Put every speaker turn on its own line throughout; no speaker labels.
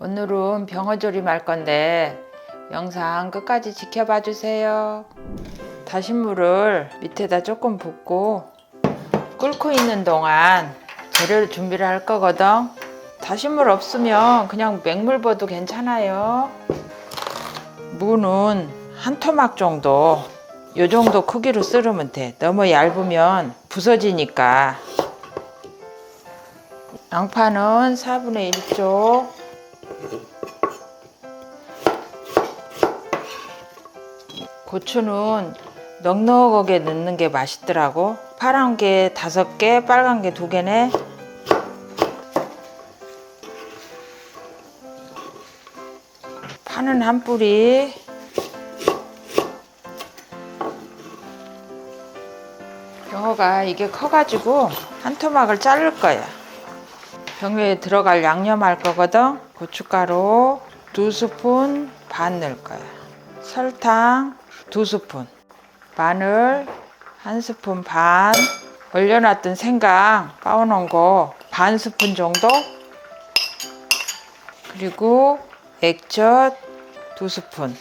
오늘은 병어조림 할 건데 영상 끝까지 지켜봐 주세요. 다시물을 밑에다 조금 붓고 끓고 있는 동안 재료를 준비를 할 거거든. 다시물 없으면 그냥 맹물 버도 괜찮아요. 무는 한 토막 정도 요 정도 크기로 썰으면 돼. 너무 얇으면 부서지니까. 양파는 4분의 1쪽 고추는 넉넉하게 넣는 게 맛있더라고. 파란 게 다섯 개, 빨간 게 두 개네. 파는 한 뿌리. 병어가 이게 커가지고 한 토막을 자를 거야. 병어에 들어갈 양념 할 거거든. 고춧가루 두 스푼 반 넣을 거야. 설탕 두 스푼. 마늘 한 스푼 반. 얼려놨던 생강 빻아놓은 거 반 스푼 정도. 그리고 액젓 두 스푼.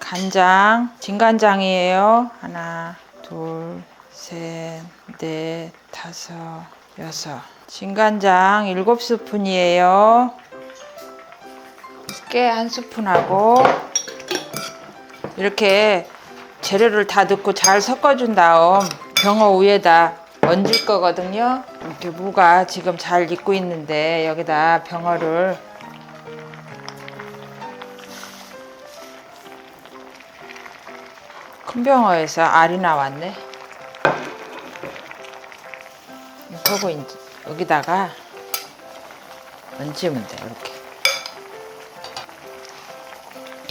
간장, 진간장이에요. 하나, 둘, 셋, 넷, 다섯, 여섯. 진간장 일곱 스푼이에요. 깨 한 스푼하고 이렇게 재료를 다 넣고 잘 섞어준 다음 병어 위에다 얹을 거거든요. 이렇게 무가 지금 잘 익고 있는데 여기다 병어를 큰 병어에서 알이 나왔네. 이제 여기다가 얹으면 돼 이렇게.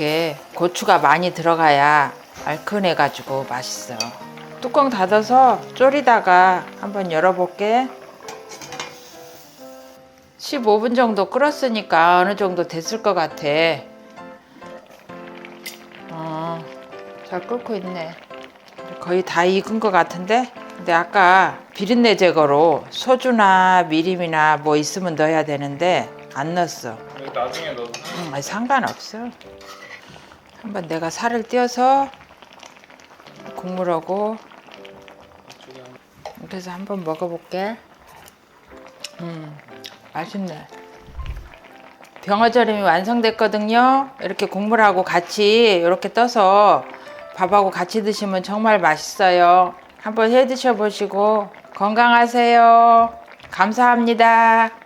이게 고추가 많이 들어가야 알큰해가지고 맛있어. 뚜껑 닫아서 졸이다가 한번 열어볼게. 15분 정도 끓었으니까 어느 정도 됐을 것 같아. 어, 잘 끓고 있네. 거의 다 익은 것 같은데? 근데 아까 비린내 제거로 소주나 미림이나 뭐 있으면 넣어야 되는데 안 넣었어.
나중에 넣어도
응, 아니, 상관없어. 한번 내가 살을 띄어서 국물하고 그래서 한번 먹어볼게. 음, 맛있네. 병어절임이 완성됐거든요. 이렇게 국물하고 같이 이렇게 떠서 밥하고 같이 드시면 정말 맛있어요. 한번 해 드셔 보시고 건강하세요. 감사합니다.